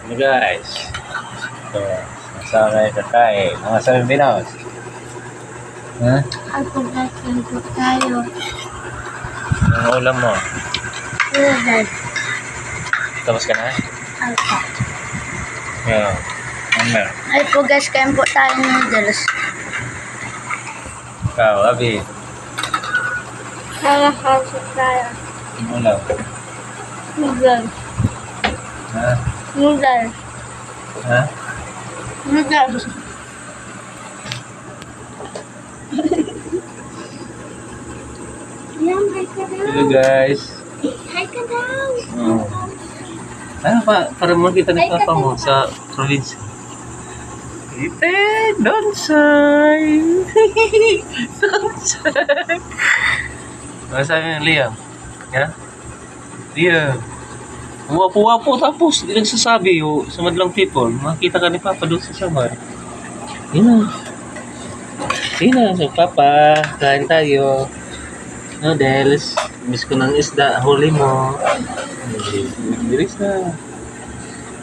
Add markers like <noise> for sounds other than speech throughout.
Ano guys? So, nasaan kayo kakain? Mga sabi binawas? Ha? Ay, pagkakin po tayo. Ang ulam mo? Noodles. Tapos ka na? Ay, po. Yeah. Ano? Ay, pugas kain po tayo noodles. Ikaw, Abi. Kaya kasi tayo. Ang ulam. Noodles. Ha? Noodles. Ha? Noodles. Yan, hi ka Hello daw. guys. Hi ka daw. Oh. Ano pa? Para makita ni Papa mo sa probinsya. Ite, donsay! <laughs> donsay! Ano sabi ng Liam? Ha? Liam. Wapo-wapo tapos di nagsasabi o sa madlang people. Makita ka ni Papa doon sa Samar. Yun na. Yun na, so Papa, kain tayo. Noodles. Miss ko ng isda, huli mo. Bilis na.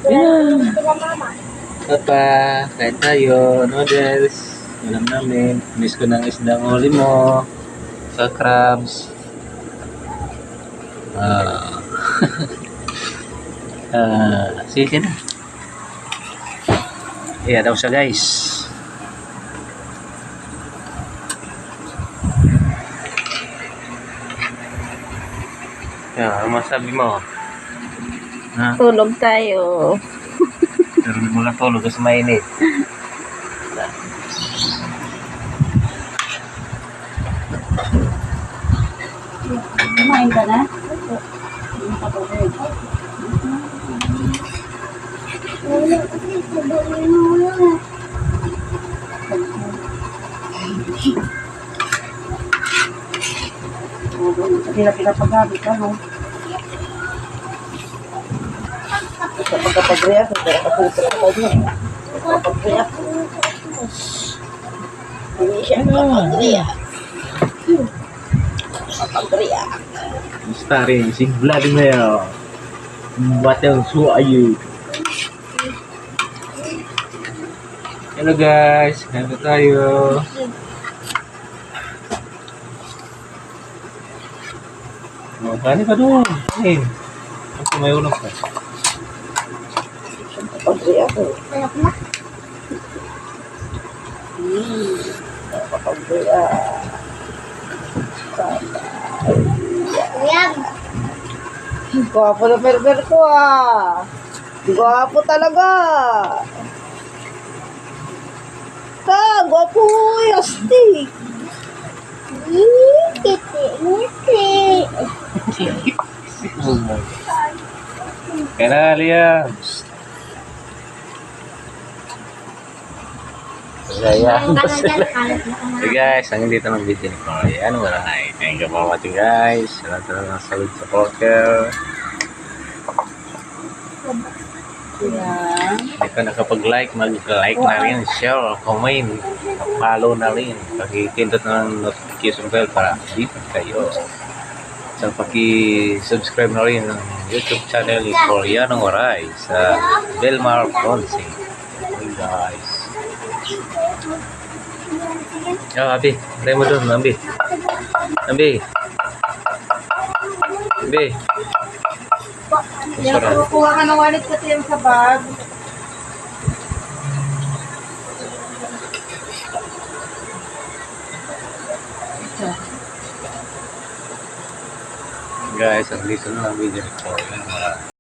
Yun na. Papa, kain tayo. Noodles. Alam namin. Miss ko ng isda, huli mo. Sa crabs. Ah. <laughs> ah, sige na. Iya daw siya guys. Yeah, ano masabi mo? Ha? Tulog tayo. Pero mo lang tulog kasi mainit. Kumain ka na? Hindi na pinapagamit, ano? Sa pagkapag-react, pero kaputo ko pa yun. Kapag-react. Hindi siya kapag-react. Kapag-react. Starring si Vladimir. What else? Hello guys, kain na tayo. Oh, kanin ka doon. Kanin. Kasi may ulam ka. Kapag-react. eh. Anak na. Hmm. Yan. Gwapo na ko ah. Gwapo talaga. Kalat na ka na. So guys, hanggang dito ng video ko. Ayan, wala na. Thank you for watching guys. Salamat sa mga supporter. Hindi ka nakapag-like, mag-like na rin, share, comment, follow na rin. Pakipindot na ng notification bell para dito kayo. So, paki-subscribe na rin ng YouTube channel ni Koreanong Oray sa Belmar Ponce. Okay guys. Oh, Abi. Try mo doon, Abi. Abi. Abi. Yan, kukuha ka ng wallet kasi yung sa bag. Guys, ang dito na ang video ko.